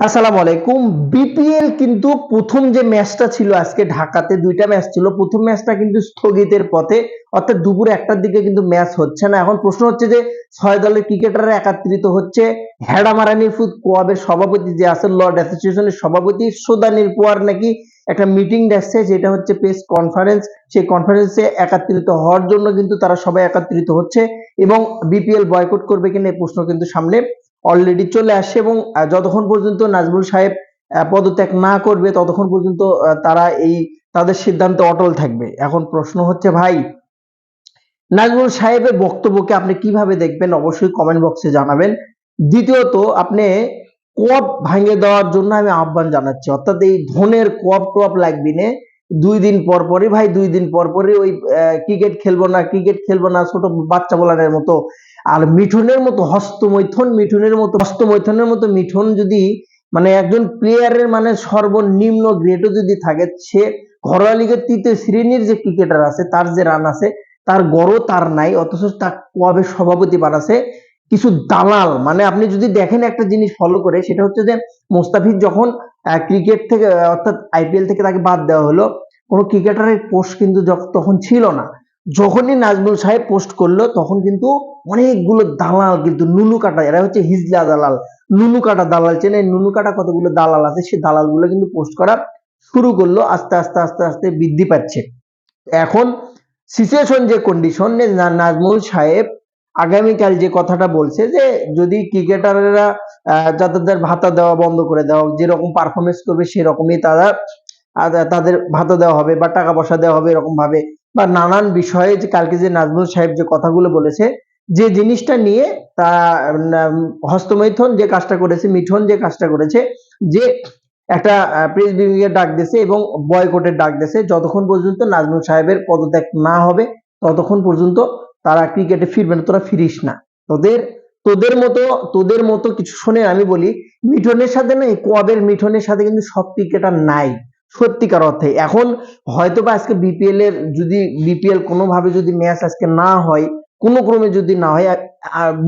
আসসালামু আলাইকুম। বিপিএল কিন্তু প্রথম যে ম্যাচটা ছিল আজকে ঢাকাতে, দুইটা ম্যাচ ছিল। প্রথম ম্যাচটা কিন্তু স্থগিতের পথে, অর্থাৎ দুপুর একটার দিকে কিন্তু ম্যাচ হচ্ছে না। এখন প্রশ্ন হচ্ছে যে, ছয় দলের ক্রিকেটাররা একাত্রিত হচ্ছে? হেডামারানির ফুড কোয়াবের সভাপতি যে আছেন, লর্ড অ্যাসোসিয়েশনের সভাপতি সোদানির পোয়ার নাকি একটা মিটিং ডাকছে, যেটা হচ্ছে প্রেস কনফারেন্স। সেই কনফারেন্সে একাত্রিত হওয়ার জন্য কিন্তু তারা সবাই একাত্রিত হচ্ছে এবং বিপিএল বয়কট করবে কিনা এই প্রশ্ন কিন্তু সামনে অলরেডি চলে আসছে এবং যতক্ষণ পর্যন্ত নাজমুল সাহেব পদত্যাগ না করবে, ততক্ষণ পর্যন্ত তারা এই, তাদের সিদ্ধান্তে অটল থাকবে। এখন প্রশ্ন হচ্ছে, ভাই, নাজমুল সাহেবের বক্তব্যকে আপনি কীভাবে দেখবেন? অবশ্যই কমেন্ট বক্সে জানাবেন। দ্বিতীয়ত, আপনি কোয়াপ ভাঙে দেওয়ার জন্য আমি আহ্বান জানাচ্ছি। অর্থাৎ এই ধনের কোয়াপ টোয়াপ লাগবি না। দুই দিন পর পরই, ভাই, দুই দিন পর পরই ওই ক্রিকেট খেলব না ক্রিকেট খেলব না, ছোট বাচ্চা বলারের মতো আর মিঠুনের মতো হস্তমৈথুন মিঠুনের মতো হস্তমৈথুনের মতো মিঠুন যদি মানে একজন প্লেয়ারের মানে সর্বনিম্ন গ্রেডও যদি থাকে, সে ঘরোয়া লিগের তৃতীয় শ্রেণির যে ক্রিকেটার আছে, তার যে রান আছে, তার গড়ও তার নাই, অথচ তার ক্লাবের সভাপতি বানাছে কিছু দালাল। মানে আপনি যদি দেখেন একটা জিনিস ফলো করে, সেটা হচ্ছে যে মোস্তাফিজ যখন ক্রিকেট থেকে, অর্থাৎ আইপিএল থেকে তাকে বাদ দেওয়া হলো, কোনো ক্রিকেটারের পোস্ট কিন্তু তখন ছিল না। যখনই নাজমুল সাহেব পোস্ট করল, তখন কিন্তু অনেকগুলো দালাল কিন্তু নুনু কাটা, এরা হচ্ছে হিজলা দালাল। নুনু কাটা দালাল চেনে নুনু কাটা কতগুলো দালাল আছে? সেই দালালগুলো কিন্তু পোস্ট করা শুরু করল, আস্তে আস্তে আস্তে আস্তে বৃদ্ধি পাচ্ছে। এখন সিচুয়েশন যে কন্ডিশন নাজমুল সাহেব আগামীকাল যে কথাটা বলছে যে, যদি ক্রিকেটাররা যাদের ভাতা দেওয়া বন্ধ করে দেওয়া যেরকম পারফরমেন্স করবে সেরকমই তারা তাদের ভাতা দেওয়া হবে বা টাকা পয়সা দেওয়া হবে এরকম ভাবে বা নানান বিষয়ে যে কালকে যে নাজমুল সাহেব যে কথাগুলো বলেছে, যে জিনিসটা নিয়ে তা হস্তমৈথন যে কাজটা করেছে, মিঠন যে কাজটা করেছে, যে একটা প্রেস ব্রিফিংয়ের ডাক দিয়েছে এবং বয়কটের ডাক দিয়েছে, যতক্ষণ পর্যন্ত নাজমুল সাহেবের পদত্যাগ না হবে, ততক্ষণ পর্যন্ত তারা ক্রিকেটে ফিরবে না, তোরা ফিরিস না। তোদের তোদের মতো তোদের মতো কিছু শুনে আমি বলি, মিঠনের সাথে না এই কোয়াবের মিঠনের সাথে কিন্তু সব ক্রিকেটার নাই। সত্যিকার অর্থে। এখন হয়তো বা আজকে বিপিএল এর যদি বিপিএল কোনোভাবে যদি ম্যাচ আজকে না হয় কোনো ক্রমে যদি না হয়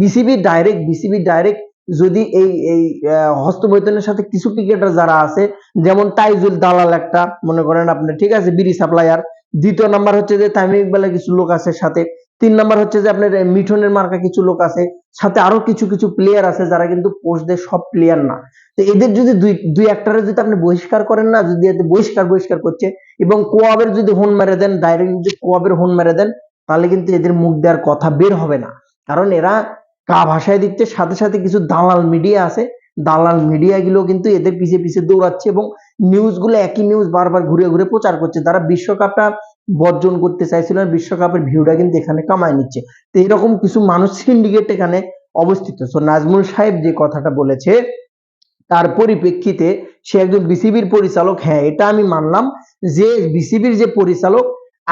বিসিবি ডাইরেক্ট বিসিবি ডাইরেক্ট যদি এই এই আহ, হস্তমৈথুনের সাথে কিছু ক্রিকেটার যারা আছে যেমন তাইজুল দালাল একটা মনে করেন আপনি ঠিক আছে বিড়ি সাপ্লায়ার। দ্বিতীয় নাম্বার হচ্ছে যে তামিম ইকবালের কিছু লোক আছে সাথে। তিন নাম্বার হচ্ছে যে আপনার মিঠনের মার্কা কিছু লোক আছে, সাথে আরও কিছু কিছু প্লেয়ার আছে যারা কিন্তু পোস্ট দেয় সব প্লেয়ার না। তো এদের যদি দুই দুই একটারে যদি আপনি বহিষ্কার করেন না, যদি এতে বহিষ্কার বহিষ্কার করছে, এবং কোয়াবের যদি হোন মেরে দেন ডাইরেক্ট যদি কোয়াবের হোন মেরে দেন, তাহলে কিন্তু এদের মুখ দেওয়ার কথা বের হবে না। কারণ এরা কা ভাষায় দিচ্ছে, সাথে সাথে কিছু দালাল মিডিয়া আছে, দালাল মিডিয়া গুলো কিন্তু এদের পিছে পিছে দৌড়াচ্ছে এবং নিউজগুলো একই নিউজ বারবার ঘুরে ঘুরে প্রচার করছে। তারা বিশ্বকাপটা বর্জন করতে চাইছিল আর বিশ্বকাপের ভিউটা কিন্তু এখানে কামায় নিচ্ছে। তো এরকম কিছু মানুষ সিন্ডিকেট এখানে অবস্থিত। সো নাজমুল সাহেব যে কথাটা বলেছে, তার পরিপ্রেক্ষিতে সে একজন বিসিবির পরিচালক। হ্যাঁ এটা আমি মানলাম যে বিসিবির যে পরিচালক,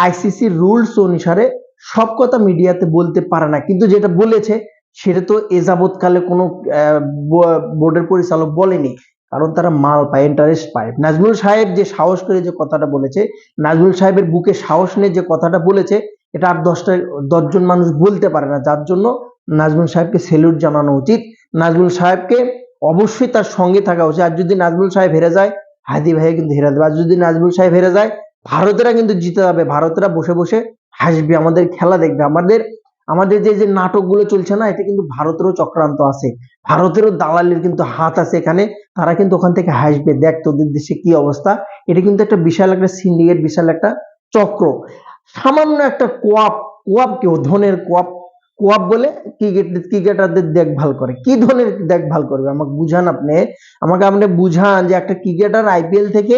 আইসিসি রুলস অনুসারে সব কথা মিডিয়াতে বলতে পারে না। কিন্তু যেটা বলেছে, সেটা তো এ যাবৎকালে কোনো বোর্ডের পরিচালক বলেনি। কারণ তারা মাল পায় ইন্টারেস্ট পায়। নাজমুল সাহেব যে সাহস করে যে কথাটা বলেছে, নাজমুল সাহেবের বুকে সাহস নিয়ে যে কথাটা বলেছে, এটা আর দশটা, দশজন মানুষ বলতে পারে না। যার জন্য নাজমুল সাহেবকে সেলুট জানানো উচিত। নাজমুল সাহেবকে অবশ্যই তার সঙ্গে থাকা উচিত। আর যদি নাজমুল সাহেব হেরে যায়, হাদি ভাই কিন্তু হেরে দেবে আর যদি নাজমুল সাহেব হেরে যায়, ভারতেরা কিন্তু জিতে যাবে। ভারতেরা বসে বসে হাসবে, আমাদের খেলা দেখবে। আমাদের আমাদের যে যে নাটকগুলো চলছে না এটা কিন্তু ভারতেরও চক্রান্ত আছে। ভারতেরও দালালের কিন্তু হাত আছে এখানে। তারা কিন্তু ওখান থেকে হাসবে। দেখ তোদের দেশে কি অবস্থা। এটা কিন্তু একটা বিশাল একটা সিন্ডিকেট বিশাল একটা চক্র। সামান্য একটা কোয়াপ কোয়াপ কেউ, ধনের কোয়াপ কোয়াপ বলে ক্রিকেট ক্রিকেটারদের দেখভাল করে। কি ধরনের দেখভাল করবে? আমাকে বুঝান আপনি। আমাকে আপনি বুঝান যে একটা ক্রিকেটার আইপিএল থেকে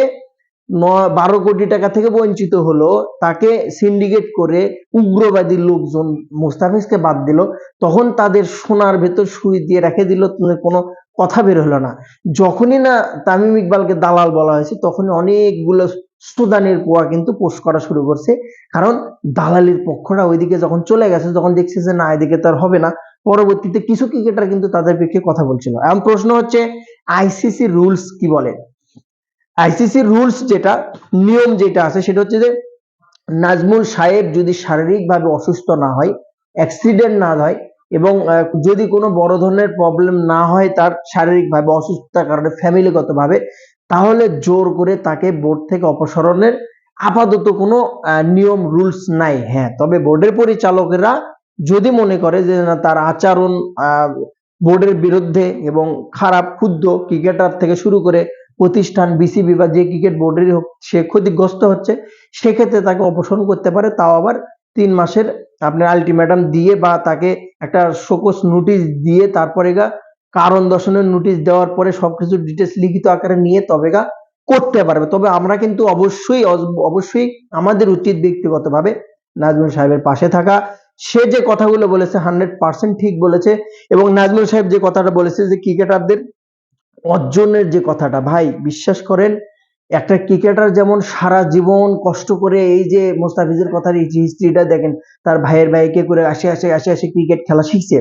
বারো কোটি টাকা থেকে বঞ্চিত হলো, তাকে সিন্ডিকেট করে উগ্রবাদী লোকজন মুস্তাফিজকে বাদ দিল, তখন তাদের সোনার ভেতর সুই দিয়ে রেখে দিল কোনো কথা বের হলো না। যখনই না তামিম ইকবালকে দালাল বলা হয়েছে, তখনই অনেকগুলো সুদানের কুয়া কিন্তু পোস্ট করা শুরু করছে। কারণ দালালির পক্ষটা ওইদিকে যখন চলে গেছে যখন দেখছে যে না, এদিকে তো আর হবে না। পরবর্তীতে কিছু ক্রিকেটার কিন্তু তাদের পক্ষে কথা বলছিল। এখন প্রশ্ন হচ্ছে আইসিসি রুলস কি বলে? আইসিসি রুলস যেটা, নিয়ম যেটা আছে, সেটা হচ্ছে যে নাজমুল সাহেব যদি শারীরিকভাবে অসুস্থ না হয় অ্যাক্সিডেন্ট না হয় এবং যদি কোনো বড় ধরনের প্রবলেম না হয় তার শারীরিকভাবে অসুস্থতার কারণে ফ্যামিলিগতভাবে তাহলে জোর করে তাকে বোর্ড থেকে অপসারণের আপাতত কোনো নিয়ম রুলস নাই। হ্যাঁ তবে বোর্ডের পরিচালকেরা যদি মনে করে যে না, তার আচরণ বোর্ডের বিরুদ্ধে এবং খারাপ ক্ষুদ্র ক্রিকেটার থেকে শুরু করে প্রতিষ্ঠান বিসিবি বা যে ক্রিকেট বোর্ডেরই হোক, সে ক্ষতিগ্রস্ত হচ্ছে, সেক্ষেত্রে তাকে অপসারণ করতে পারে। তাও আবার তিন মাসের আপনার আলটিমেটাম দিয়ে বা তাকে একটা শোকস নোটিশ দিয়ে তারপরে গা কারণ দর্শনের নোটিশ দেওয়ার পরে সবকিছু ডিটেলস লিখিত আকারে নিয়ে তবে গা করতে পারবে। তবে আমরা কিন্তু অবশ্যই অবশ্যই আমাদের উচিত ব্যক্তিগতভাবে নাজমুল সাহেবের পাশে থাকা। সে যে কথাগুলো বলেছে হান্ড্রেড পার্সেন্ট ঠিক বলেছে এবং নাজমুল সাহেব যে কথাটা বলেছে যে ক্রিকেটারদের অর্জনের যে কথাটা, ভাই, বিশ্বাস করেন, একটা ক্রিকেটার যেমন সারা জীবন কষ্ট করে এই যে মোস্তাফিজের কথার এই হিস্ট্রিটা দেখেন, তার ভাইয়ের ভাইকে করে আসে আসে আসে আসে ক্রিকেট খেলা শিখছে,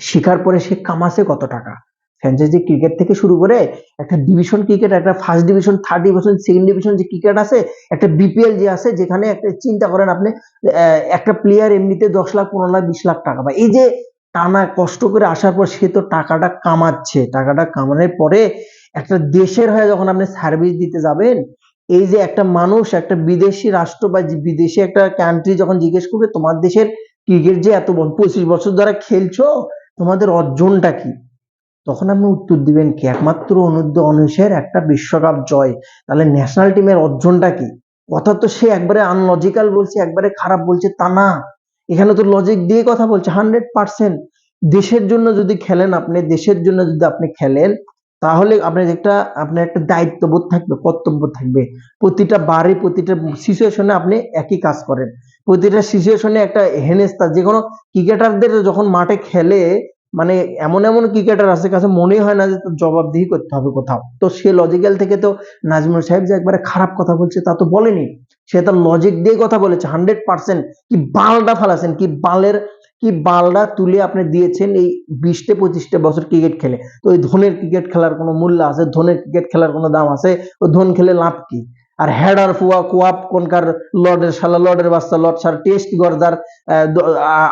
শেখার পরে সে কামাছে কত টাকা? ফ্র্যাঞ্চাইজি ক্রিকেট থেকে শুরু করে একটা ডিভিশন ক্রিকেট একটা first division third division second division যে ক্রিকেট আছে, একটা বিপিএল যে আছে, যেখানে একটা চিন্তা করেন আপনি একটা প্লেয়ার এমনিতে দশ লাখ, পনেরো লাখ, বিশ লাখ টাকা বা এই যে টানা কষ্ট করে আসার পর সে তো টাকাটা কামাচ্ছে। টাকাটা কামানোর পরে একটা দেশের হয়ে যখন আপনি সার্ভিস দিতে যাবেন, এই যে একটা মানুষ, একটা বিদেশি রাষ্ট্র বা বিদেশি একটা কান্ট্রি যখন জিজ্ঞেস করবে, তোমার দেশের ক্রিকেট যে এত পঁচিশ বছর ধরে খেলছো, তোমাদের অর্জনটা কি? তখন আপনি উত্তর দিবেন কি? একমাত্র অনূর্ধ্ব উনিশের একটা বিশ্বকাপ জয়। তাহলে ন্যাশনাল টিমের অর্জনটা কি? কথা তো সে একবারে আনলজিক্যাল বলছে, একবারে খারাপ বলছে, তা না। এখানে তো লজিক দিয়ে কথা বলছে। হান্ড্রেড পার্সেন্ট দেশের জন্য যদি খেলেন আপনি, দেশের জন্য যদি আপনি খেলেন, তাহলে আপনার একটা আপনার একটা দায়িত্ববোধ থাকবে, কর্তব্য থাকবে। প্রতিটা বারে, প্রতিটা সিচুয়েশনে আপনি একই কাজ করেন। প্রতিটা সিচুয়েশনে একটা হেনেস্তা যে কোনো ক্রিকেটারদের যখন মাঠে খেলে মানে এমন এমন ক্রিকেটার আছে, কাছে মনে হয় না যে তার জবাবদিহি করতে হবে কোথাও। তো সে লজিক্যাল থেকে তো নাজমুল সাহেব যে একবারে খারাপ কথা বলছে, তা তো বলেনি। সে তার লজিক দিয়ে কথা বলেছে হান্ড্রেড পার্সেন্ট কি বালটা ফালাছেন, কি বালের, কি বালটা তুলে আপনি দিয়েছেন এই বিশটে, পঁচিশটা বছর ক্রিকেট খেলে। তো ওই ধনের ক্রিকেট খেলার কোনো মূল্য আছে? ধনের ক্রিকেট খেলার কোনো দাম আছে? ও ধন খেলে লাভ কি? আর হেডার ফুয়া, কোয়াপ, কোনকার লর্ডের শালা, লর্ডের বাচ্চা, লর্ড সার টেস্ট গড় তার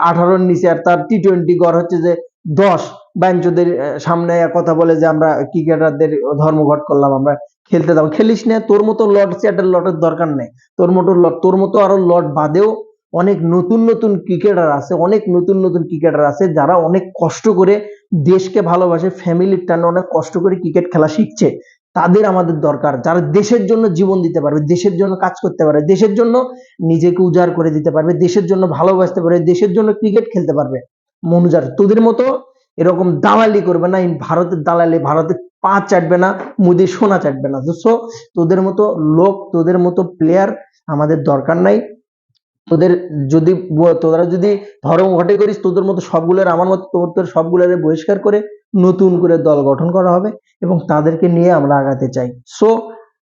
আঠারোর নিচে আর তার টি টোয়েন্টি গড় হচ্ছে যে দশ বাঞ্চদের সামনে কথা বলে যে আমরা ক্রিকেটারদের ধর্মঘট করলাম, আমরা খেলতে দাও খেলিস না, তোর মতো লর্ড সেটের লটের দরকার নেই। তোর মতো লর্ড, তোর মতো আরও লর্ড বাদেও অনেক নতুন নতুন ক্রিকেটার আছে, অনেক নতুন নতুন ক্রিকেটার আছে যারা অনেক কষ্ট করে দেশকে ভালোবাসে, ফ্যামিলির টানে অনেক কষ্ট করে ক্রিকেট খেলা শিখছে। তাদের আমাদের দরকার, যারা দেশের জন্য জীবন দিতে পারবে, দেশের জন্য কাজ করতে পারবে, দেশের জন্য নিজেকে উজাড় করে দিতে পারবে, দেশের জন্য ভালোবাসতে পারবে, দেশের জন্য ক্রিকেট খেলতে পারবে। মনুজার তোদের মতো এরকম দালালি করবে না ভারতের দালালি, ভারতে পা চাটবে না, মুদি সোনা চাটবে না। বুঝছ? তোদের মতো লোক, তোদের মতো প্লেয়ার আমাদের দরকার নাই। তোদের যদি তোরা যদি ধর্ম ঘটে করিস, তোদের মতো সবগুলোর আমার মতো, তোর তোর সবগুলোর বহিষ্কার করে নতুন করে দল গঠন করা হবে এবং তাদেরকে নিয়ে আমরা আগাতে চাই। সো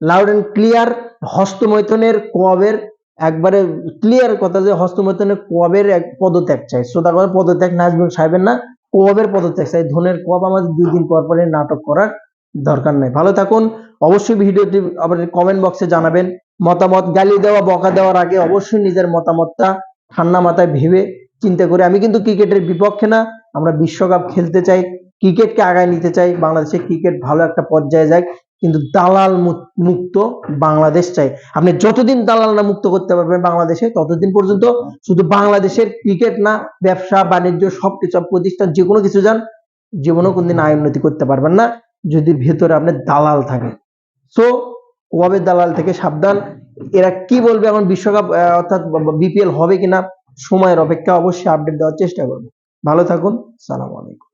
লাউড এন্ড ক্লিয়ার হস্তমৈথনের কোয়াবের একবারে ক্লিয়ার কথা যে হস্তমৈথনের কোয়াবের এক পদত্যাগ চাই। তার কথা পদত্যাগ নাজমুল সাহেবের না কোয়াবের পদত্যাগ চাই। ধনের কোয়াব আমাদের দুই দিন পর পরে নাটক করার দরকার নাই। ভালো থাকুন। অবশ্যই ভিডিওটি আবার কমেন্ট বক্সে জানাবেন। মতামত, গালি দেওয়া, বকা দেওয়ার আগে অবশ্যই নিজের মতামতটা ঠান্ডা মাথায় ভেবে চিন্তা করে। আমি কিন্তু ক্রিকেটের বিপক্ষে না, আমরা বিশ্বকাপ খেলতে চাই। ক্রিকেটকে আগায় নিতে চাই। বাংলাদেশে ক্রিকেট ভালো একটা পর্যায়ে যায় কিন্তু দালাল মুক্ত বাংলাদেশ চাই। আপনি যতদিন দালাল না মুক্ত করতে পারবেন বাংলাদেশে, ততদিন পর্যন্ত শুধু বাংলাদেশের ক্রিকেট না, ব্যবসা, বাণিজ্য সব প্রতিষ্ঠান যে কোনো কিছু যান, জীবনেও কোনদিন আয় উন্নতি করতে পারবেন না, যদি ভেতরে আপনার দালাল থাকে সো ওভাবে দালাল থেকে সাবধান? এরা কি বলবে এখন বিশ্বকাপ অর্থাৎ বিপিএল হবে কিনা? সময়ের অপেক্ষা অবশ্যই আপডেট দেওয়ার চেষ্টা করব। ভালো থাকুন, সালাম আলাইকুম।